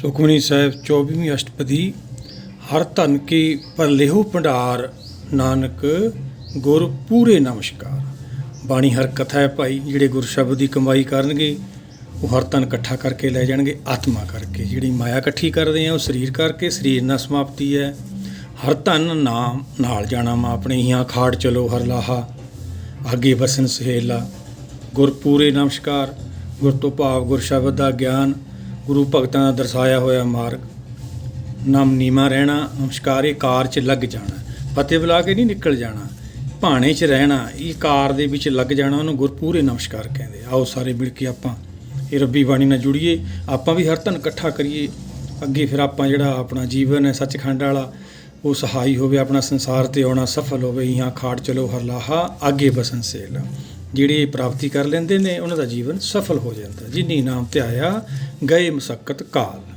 ਸੁਖਮਨੀ ਸਾਹਿਬ 24ਵੀਂ ਅਸ਼ਟਪਦੀ, ਹਰ ਧਨ ਕੀ ਪਰਲੇਹੋ ਭੰਡਾਰ, ਨਾਨਕ ਗੁਰ ਪੂਰੇ ਨਮਸਕਾਰ। ਬਾਣੀ ਹਰ ਕਥਾ ਹੈ ਭਾਈ, ਜਿਹੜੇ ਗੁਰ ਸ਼ਬਦ ਦੀ ਕਮਾਈ ਕਰਨਗੇ, ਉਹ ਹਰ ਧਨ ਇਕੱਠਾ ਕਰਕੇ ਲੈ ਜਾਣਗੇ, ਆਤਮਾ ਕਰਕੇ। ਜਿਹੜੀ ਮਾਇਆ ਇਕੱਠੀ ਕਰਦੇ ਆ, ਉਹ ਸਰੀਰ ਕਰਕੇ, ਸਰੀਰ ਨਾਲ ਸਮਾਪਤੀ ਹੈ। ਹਰ ਧਨ ਨਾਮ ਨਾਲ ਜਾਣਾ ਮਾ ਆਪਣੇ, ਹੀਆਂ ਖਾੜ ਚਲੋ ਹਰ ਲਾਹਾ। ਅੱਗੇ ਬਸਨ ਸਹੇਲਾ ਗੁਰਪੂਰੇ ਨਮਸਕਾਰ। ਗੁਰ ਤੋਂ ਭਾਵ ਗੁਰ ਸ਼ਬਦ ਦਾ ਗਿਆਨ ਗੁਰੂ ਭਗਤਾਂ ਦਾ ਦਰਸਾਇਆ ਹੋਇਆ ਮਾਰਗ। ਨਾਮ ਨੀਮਾ ਰਹਿਣਾ, ਨਮਸਕਾਰ, ਇਹ ਕਾਰ 'ਚ ਲੱਗ ਜਾਣਾ, ਫਤਿਹ ਬੁਲਾ ਕੇ ਨਹੀਂ ਨਿਕਲ ਜਾਣਾ। ਭਾਣੇ 'ਚ ਰਹਿਣਾ, ਇਹ ਕਾਰ ਦੇ ਵਿੱਚ ਲੱਗ ਜਾਣਾ, ਉਹਨੂੰ ਗੁਰਪੂਰੇ ਨਮਸਕਾਰ ਕਹਿੰਦੇ ਆਓ ਸਾਰੇ ਮਿਲ ਕੇ ਆਪਾਂ ਇਹ ਰੱਬੀ ਬਾਣੀ ਨਾਲ ਜੁੜੀਏ, ਆਪਾਂ ਵੀ ਹਰ ਧਨ ਇਕੱਠਾ ਕਰੀਏ। ਅੱਗੇ ਫਿਰ ਆਪਾਂ ਜਿਹੜਾ ਆਪਣਾ ਜੀਵਨ ਹੈ, ਸੱਚਖੰਡ ਵਾਲਾ, ਉਹ ਸਹਾਈ ਹੋਵੇ, ਆਪਣਾ ਸੰਸਾਰ ਤੇ ਆਉਣਾ ਸਫਲ ਹੋਵੇ, ਇਹਾਂ ਖਾੜ ਚਲੋ ਹਰ ਲਾਹਾ ਅੱਗੇ ਬਸਨ ਸੇਲ। ਜਿਹੜੇ ਪ੍ਰਾਪਤੀ ਕਰ ਲੈਂਦੇ ਨੇ, ਉਹਨਾਂ ਦਾ ਜੀਵਨ ਸਫਲ ਹੋ ਜਾਂਦਾ ਜਿਨੀ ਨਾਮ 'ਤੇ ਆਇਆ ਗਏ ਮਸਕਤ ਕਾਲ।